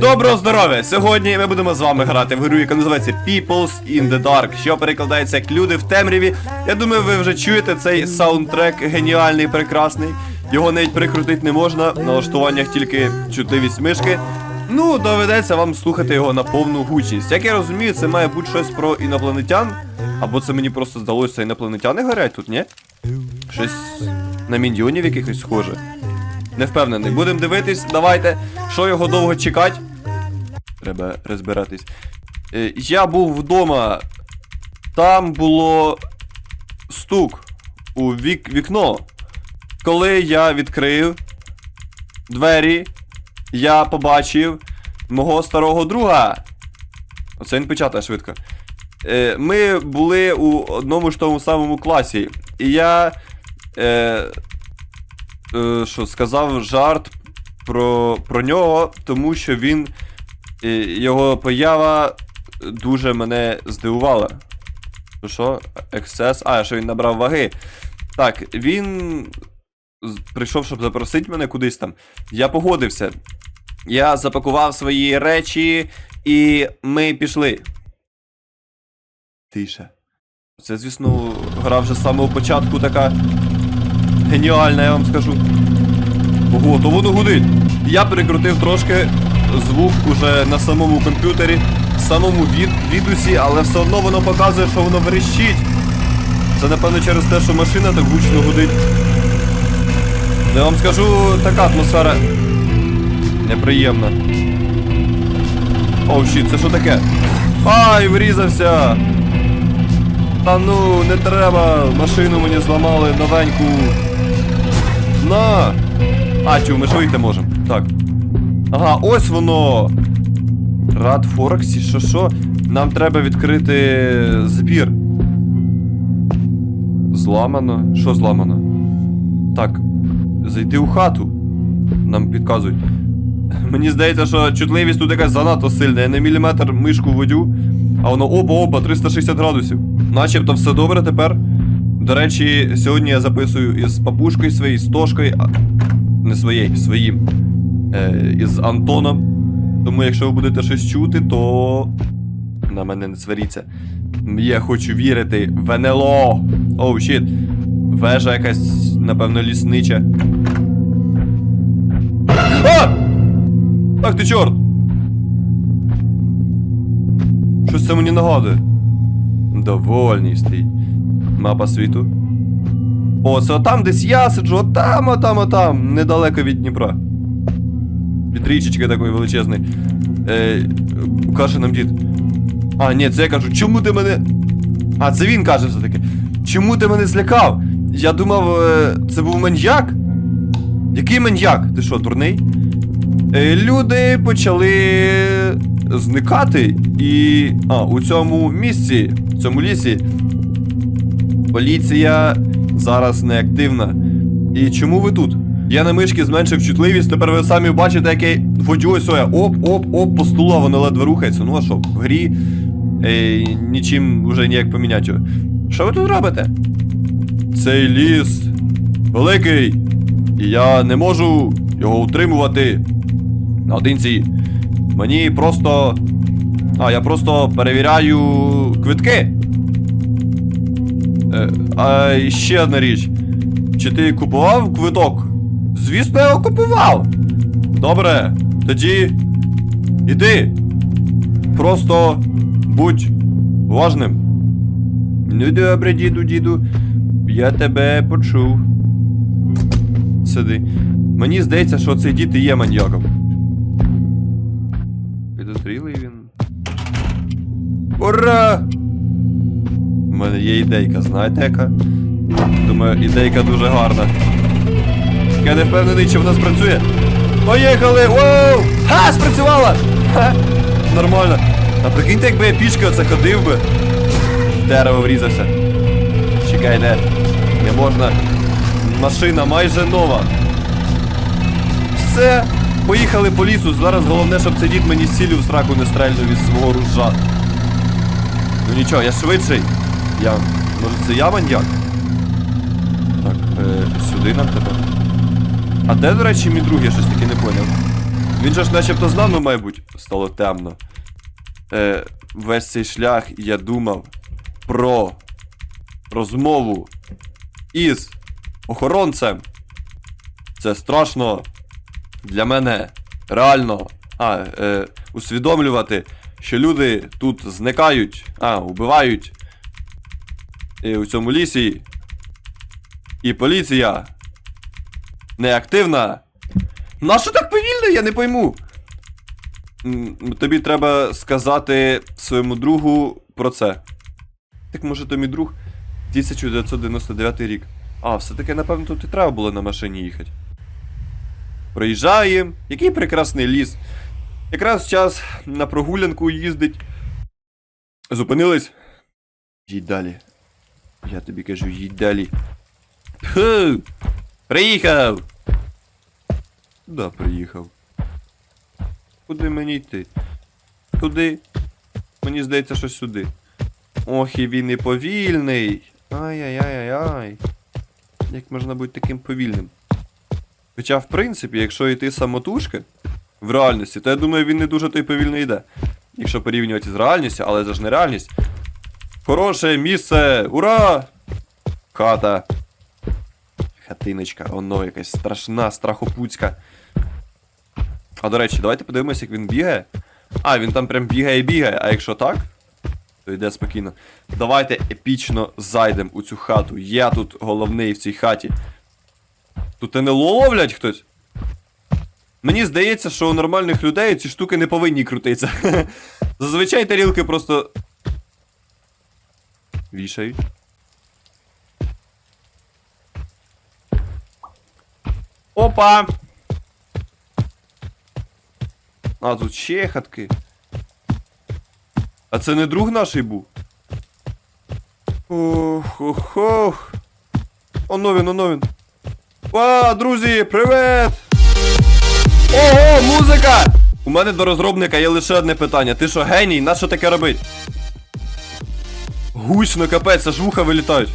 Доброго здоров'я! Сьогодні ми будемо з вами грати в гру, яка називається Peoples in the Dark, що перекладається як люди в темряві. Я думаю, ви вже чуєте цей саундтрек геніальний, прекрасний. Його навіть прикрутити не можна, в налаштуваннях тільки чутливість мишки. Ну, доведеться вам слухати його на повну гучність. Як я розумію, це має бути щось про інопланетян. Або це мені просто здалося, інопланетяни горять тут, ні? Щось на міньйонів якихось схоже. Не впевнений. Будемо дивитись, давайте. Що його довго чекати? Треба розбиратись. Е, Я був вдома. Там було стук у вік... вікно. Коли я відкрив двері, я побачив мого старого друга. Оце він печатає швидко. Е, Ми були у одному ж тому самому класі. І я. Е, е, що сказав жарт про, про нього, тому що він. е, Його поява дуже мене здивувала. Що? Ексцес. А, що він набрав ваги. Так, він прийшов, щоб запросити мене кудись там. Я погодився. Я запакував свої речі, і ми пішли. Тише. Це, звісно, гра вже з самого початку така геніальна, я вам скажу. Ого, то воно гудить. Я перекрутив трошки звук уже на самому комп'ютері, самому від, відусі, але все одно воно показує, що воно верещить. Це напевно через те, що машина так гучно гудить. Я вам скажу, така атмосфера неприємна. Оу, щит, це що таке? Ай, врізався! Та ну, не треба, машину мені зламали новеньку. На! А, чу, ми ж вийти можемо. Так. Ага, ось воно. Рад Форексі, що що? Нам треба відкрити збір. Зламано. Що зламано? Так. Зайди у хату. Нам підказують. Мені здається, що чутливість тут якась занадто сильна. Я на міліметр мишку водю, а воно опа-опа, 360 градусів. Начебто все добре тепер. До речі, сьогодні я записую із папушкою своєю, з Тошкою, а... не своєю, своїм. Е, із Антоном. Тому якщо ви будете щось чути, то на мене не сваріться. Я хочу вірити в НЛО. Оу, щіт. Вежа якась, напевно, ліснича. А! Ах ти чорт! Щось це мені нагадує. Довольний стоїть. Мапа світу. О, це отам десь я сиджу, отам, отам, отам, недалеко від Дніпра. Від річечки такої величезної. Е, каже нам дід. А, ні, це я кажу, чому ти мене. А, це він каже все-таки. Чому ти мене злякав? Я думав, е, це був маньяк? Який маньяк? Ти що, дурний? Е, люди почали зникати, і. А, у цьому місці, в цьому лісі, поліція зараз не активна. І чому ви тут? Я на мишки зменшив чутливість, тепер ви самі бачите, як я водю оп-оп-оп по столу, а воно ледве рухається. Ну а що, в грі е, нічим вже ніяк поміняти. Що ви тут робите? Цей ліс великий, і я не можу його утримувати наодинці. Мені просто. А, я просто перевіряю квитки. Е, а ще одна річ. Чи ти купував квиток? Звісно, я його купував. Добре, тоді. Іди. Просто будь уважним. Ну добре, діду, діду. Я тебе почув. Сиди. Мені здається, що цей дід і є маньяком. Підозрілий він. Ура! У мене є ідейка, знаєте яка? Думаю, ідейка дуже гарна. Я не впевнений, чи вона спрацює. Поїхали! Воу! Ха! Спрацювала! Ха! Нормально. А прикиньте, якби я пішки оце ходив би. В дерево врізався. Чекайте. Не можна. Машина майже нова. Все. Поїхали по лісу. Зараз головне, щоб цей дід мені сілю в сраку не стрельнув із свого ружа. Ну нічого, я швидший. Я. Може це я маньяк? Так, е, сюди нам тепер. А де, до речі, мій друг, я щось таки не поняв. Він же ж начебто з нами, мабуть, стало темно. Е, весь цей шлях я думав про розмову із охоронцем. Це страшно для мене реально а, е, усвідомлювати, що люди тут зникають, а, убивають і у цьому лісі. І поліція неактивна. Нащо так повільно, я не пойму. Тобі треба сказати своєму другу про це. Так може то мій друг 1999 рік. А, все-таки, напевно, тут і треба було на машині їхати. Проїжджаємо. Який прекрасний ліс. Якраз час на прогулянку їздить. Зупинились. Їдь далі. Я тобі кажу, їдь далі. Фу! Приїхав! Да, приїхав. Куди мені йти? Туди. Мені здається, що сюди. Ох, і він і повільний. Ай-яй-яй-яй. Як можна бути таким повільним? Хоча, в принципі, якщо йти самотужки в реальності, то я думаю, він не дуже то й повільно йде. Якщо порівнювати з реальністю, але це ж не реальність. Хороше місце! Ура! Хата. Хатиночка, оно якась страшна, страхопуцька. А до речі, давайте подивимося, як він бігає. А, він там прям бігає і бігає, а якщо так, то йде спокійно. Давайте епічно зайдемо у цю хату. Я тут головний в цій хаті. Тут НЛО ловлять хтось? Мені здається, що у нормальних людей ці штуки не повинні крутитися. Зазвичай тарілки просто. Вішають. Опа! А, тут ще хатки. А це не друг наш був? Ох, ох, ох. Оно він, оно він. О, друзі, привет! Ого, музика! У мене до розробника є лише одне питання. Ти що, геній? На що таке робить? Гучно, капець, аж вуха вилітають.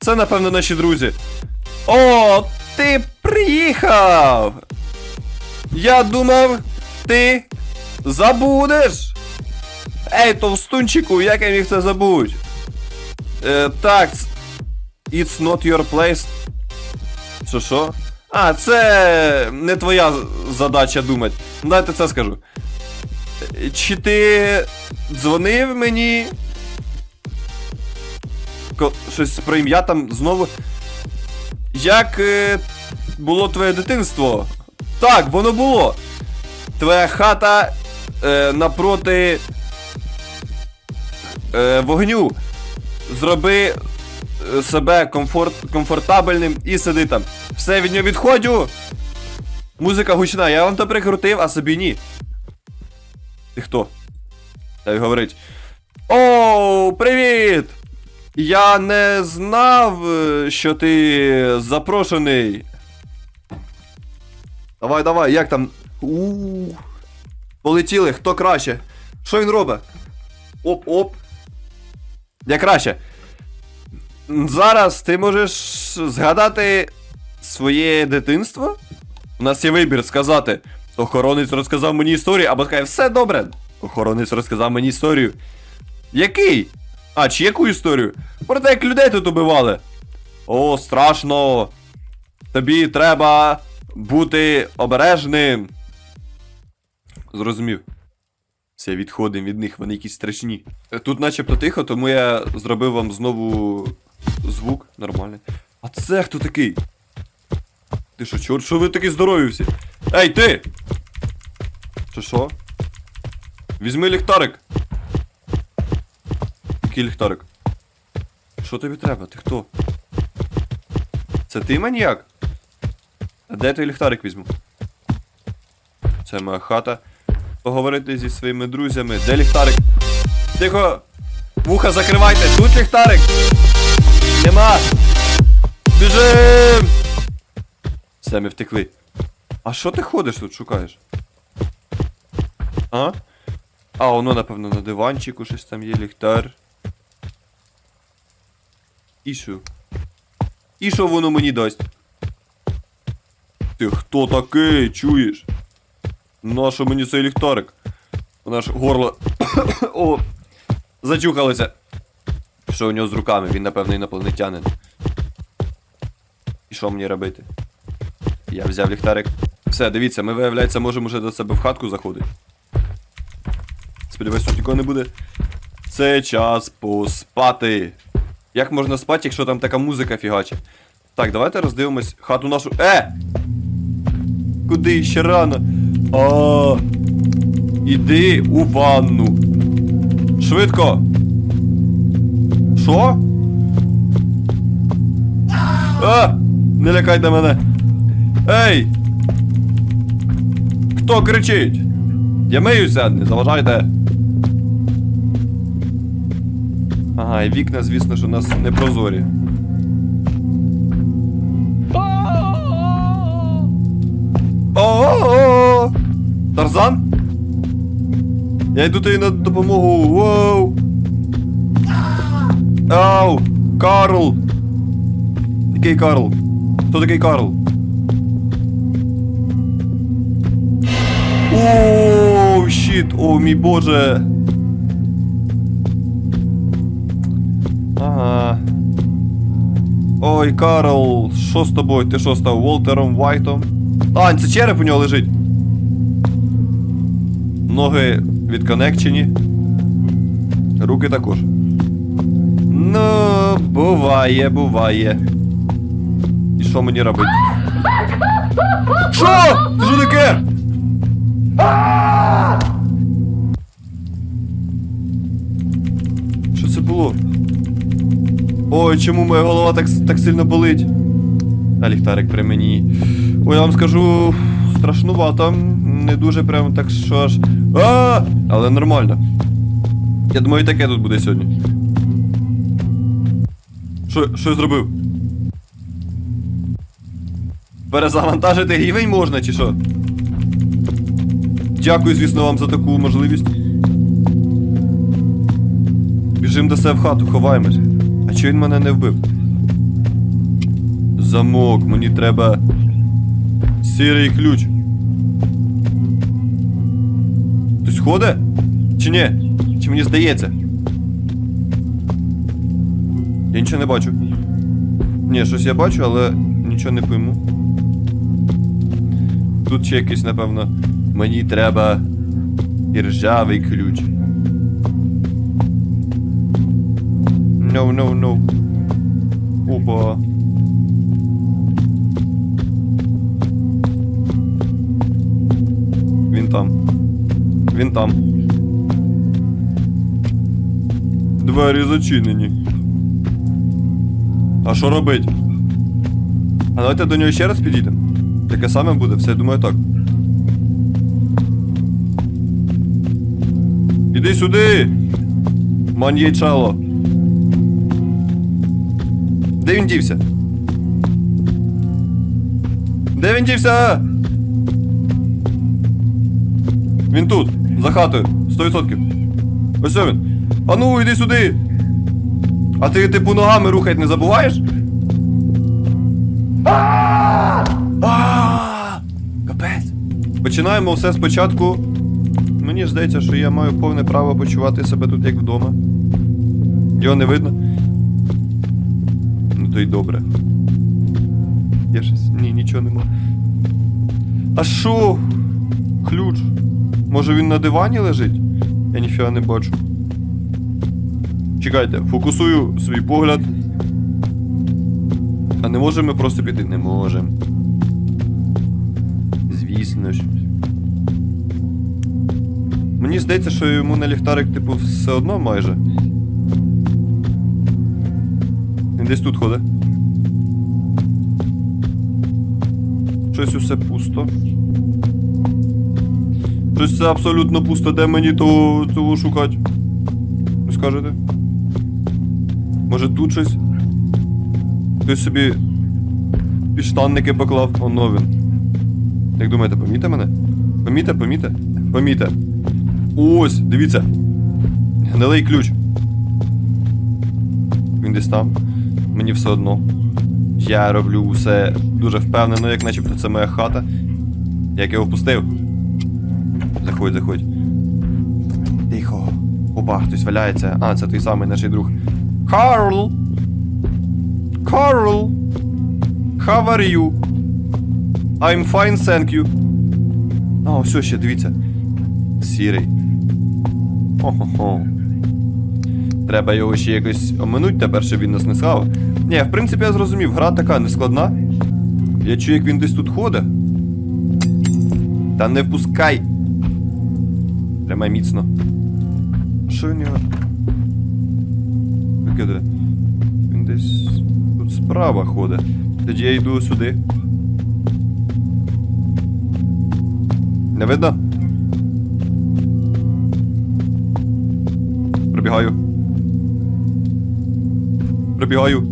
Це, напевно, наші друзі. О, ти приїхав! Я думав, ти забудеш. Ей, товстунчику, як я міг це забудь? Е, так. It's not your place. Що що? А, це не твоя задача думати. Дайте це скажу. Чи ти дзвонив мені? Ко- Щось про ім'я там знову. Як е, було твоє дитинство? Так, воно було. Твоя хата е, напроти е, вогню. Зроби себе комфорт, комфортабельним і сиди там. Все від нього відходю. Музика гучна, я вам то прикрутив, а собі ні. Ти хто? Так говорить. Оу, привіт! Я не знав, е, що ти запрошений. Давай, давай, як там? у Полетіли, хто краще? Що він робить? Оп-оп. Я краще. Зараз ти можеш згадати своє дитинство? У нас є вибір сказати. Охоронець розказав мені історію, або сказати, все добре. Охоронець розказав мені історію. Який? А, чи яку історію? Про те, як людей тут убивали. О, страшно. Тобі треба бути обережним. Зрозумів. Все, відходимо від них, вони якісь страшні. Тут начебто тихо, тому я зробив вам знову звук нормальний. А це хто такий? Ти що, чорт, що ви такі здорові всі? Ей, ти! Що що? Візьми ліхтарик. Який ліхтарик? Що тобі треба? Ти хто? Це ти маніяк? А де той ліхтарик візьму? Це моя хата. Поговорити зі своїми друзями. Де ліхтарик? Тихо! Вуха закривайте! Тут ліхтарик! Нема! Біжим! Все, ми втекли. А що ти ходиш тут шукаєш? А? А, воно, напевно, на диванчику щось там є ліхтар. І що? І що воно мені дасть? Ти хто такий, чуєш? Нащо мені цей ліхтарик? Вона ж горло. О! Зачухалося. Що у нього з руками? Він, напевно, інопланетянин. І що мені робити? Я взяв ліхтарик. Все, дивіться, ми, виявляється, можемо вже до себе в хатку заходити. Сподіваюсь, тут нікого не буде. Це час поспати. Як можна спати, якщо там така музика фігаче? Так, давайте роздивимось хату нашу. Е! Куди ще рано? А. Іди у ванну. Швидко. Що? А! Не лякайте мене. Ей! Хто кричить? Я миюся, не заважайте. Ага, і вікна, звісно ж, у нас не прозорі. О-о-о! Тарзан? Я йду тобі на допомогу. Воу! Ау! Карл! Який Карл? Хто такий Карл? Оу, щит! О, мій боже! Ага. Ой, Карл, що з тобою? Ти що став Волтером Вайтом? А, це череп у нього лежить. Ноги відконекчені. Руки також. Буває, буває. І що мені робити? Що? Що таке? Що це було? Ой, чому моя голова так, так сильно болить? А ліхтарик при мені. Ой, я вам скажу, страшнувато. Не дуже прям так що аж. А! Але нормально. Я думаю, і таке тут буде сьогодні. Що, що я зробив? Перезавантажити рівень можна, чи що? Дякую, звісно, вам за таку можливість. Біжим до себе в хату, ховаємось. А чого він мене не вбив? Замок, мені треба. Сірий ключ. Хтось ходить? Чи ні? Чи мені здається? Я нічого не бачу. Ні, щось я бачу, але нічого не пойму. Тут ще якийсь, напевно. Мені треба іржавий ключ. No, no, no. Опа. Він там. Він там. Двері зачинені. А що робить? А давайте до нього ще раз підійдемо. Таке саме буде, все, я думаю, так. Іди сюди! Маньєчало. Де він дівся? Де він дівся? Він тут, за хатою, 100%. Ось він. А ну, йди сюди. А ти, типу, ногами рухать не забуваєш? Капець. Починаємо все спочатку. Мені здається, що я маю повне право почувати себе тут як вдома. Його не видно. Ну то й добре. Я щось. Ні, нічого нема. А що? Ключ. Може він на дивані лежить? Я ніфіга не бачу. Чекайте, фокусую свій погляд. А не можемо ми просто піти? Не можемо. Звісно ж. Мені здається, що йому на ліхтарик, типу, все одно майже. Він десь тут ходить. Щось усе пусто. Щось все абсолютно пусто, де мені того, того шукати? Ви скажете? Може тут щось? Хтось собі підштанники поклав, оно він. Як думаєте, поміте мене? Поміте, поміте? Поміте. Ось, дивіться. Гнилий ключ. Він десь там. Мені все одно. Я роблю все дуже впевнено, як начебто це моя хата. Як його впустив. Заходь, заходь. Тихо. Опа, хтось валяється. А, це той самий наш друг. Карл! Карл! How are you? I'm fine, thank you. А, ось ще, дивіться. Сірий. Хо-хо-хо. Треба його ще якось оминуть тепер, щоб він нас не схавав. Ні, в принципі, я зрозумів, гра така нескладна. Я чую, як він десь тут ходить. Та не впускай. Тримай міцно. Що у нього? Викиде. Він десь тут справа ходить. Тоді я йду сюди. Не видно? Пробігаю. Пробігаю.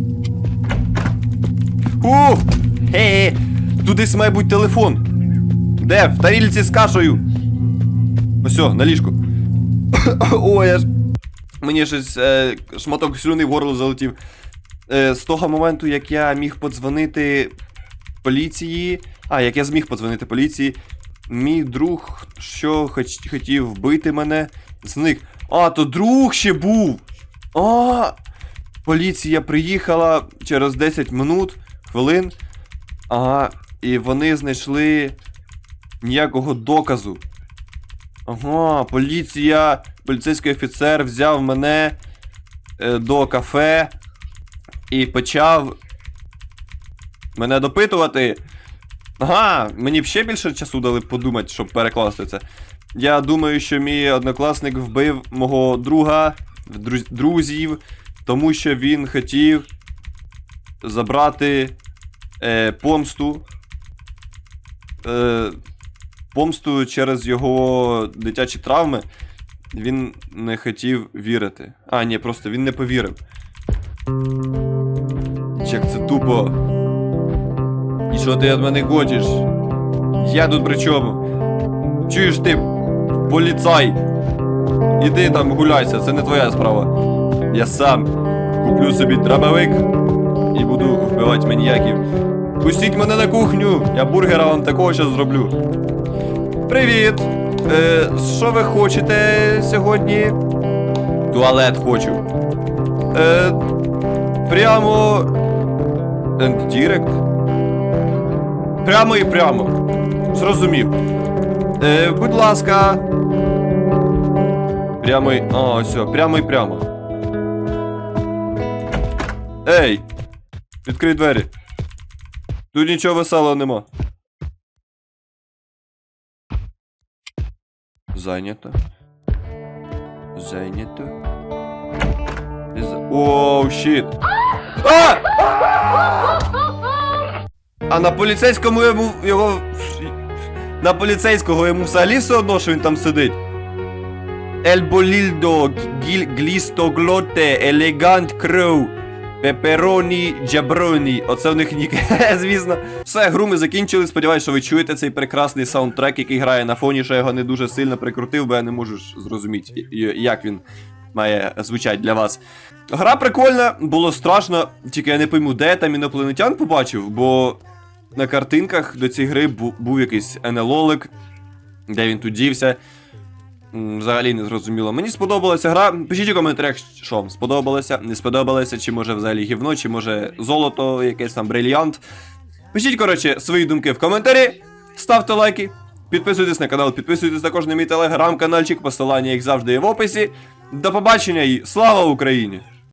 Ух! Хе! Тут десь має бути телефон. Де? В тарілці з кашею. Ось, на ліжку. Ой, я ж. Мені щось е, шматок слюни в горло залетів. Е, з того моменту, як я міг подзвонити поліції. А, як я зміг подзвонити поліції, мій друг, що хоч, хотів вбити мене, зник. А, то друг ще був. А, поліція приїхала через 10 минут, хвилин. Ага, і вони знайшли ніякого доказу. Ага, поліція, поліцейський офіцер взяв мене е, до кафе і почав мене допитувати. Ага, мені ще більше часу дали подумати, щоб перекласти це. Я думаю, що мій однокласник вбив мого друга, друз- друзів, тому що він хотів забрати е, помсту. Е, помсту через його дитячі травми. Він не хотів вірити. А, ні, просто він не повірив. Як це тупо. І що ти від мене хочеш? Я тут при чому? Чуєш ти, поліцай? Іди там гуляйся, це не твоя справа. Я сам куплю собі дробовик і буду вбивати маніяків. Пустіть мене на кухню, я бургера вам такого щас зроблю. Привіт! Е, що ви хочете сьогодні? Туалет хочу. Е, прямо. And direct? Прямо і прямо. Зрозумів. Е, будь ласка. Прямо і. А, ось, прямо і прямо. Ей! Відкрий двері. Тут нічого веселого нема. Зайнято. Зайнято. Оу, щит. А! А на поліцейському йому його. На поліцейського йому взагалі все одно, що він там сидить. Ельболільдо, глісто глоте, елегант кроу. Пепероні джаброні. Оце в них нік. Звісно. Все, гру ми закінчили. Сподіваюсь, що ви чуєте цей прекрасний саундтрек, який грає на фоні, що я його не дуже сильно прикрутив, бо я не можу зрозуміти, як він має звучати для вас. Гра прикольна, було страшно, тільки я не пойму, де я там інопланетян побачив, бо на картинках до цієї гри був якийсь НЛОлик, де він тут дівся. Взагалі не зрозуміло. Мені сподобалася гра. Пишіть у коментарях, що вам сподобалося, не сподобалося, чи може взагалі гівно, чи може золото, якесь там брильянт. Пишіть, коротше, свої думки в коментарі, ставте лайки, підписуйтесь на канал, підписуйтесь також на мій телеграм-канальчик, посилання як завжди є в описі. До побачення і слава Україні!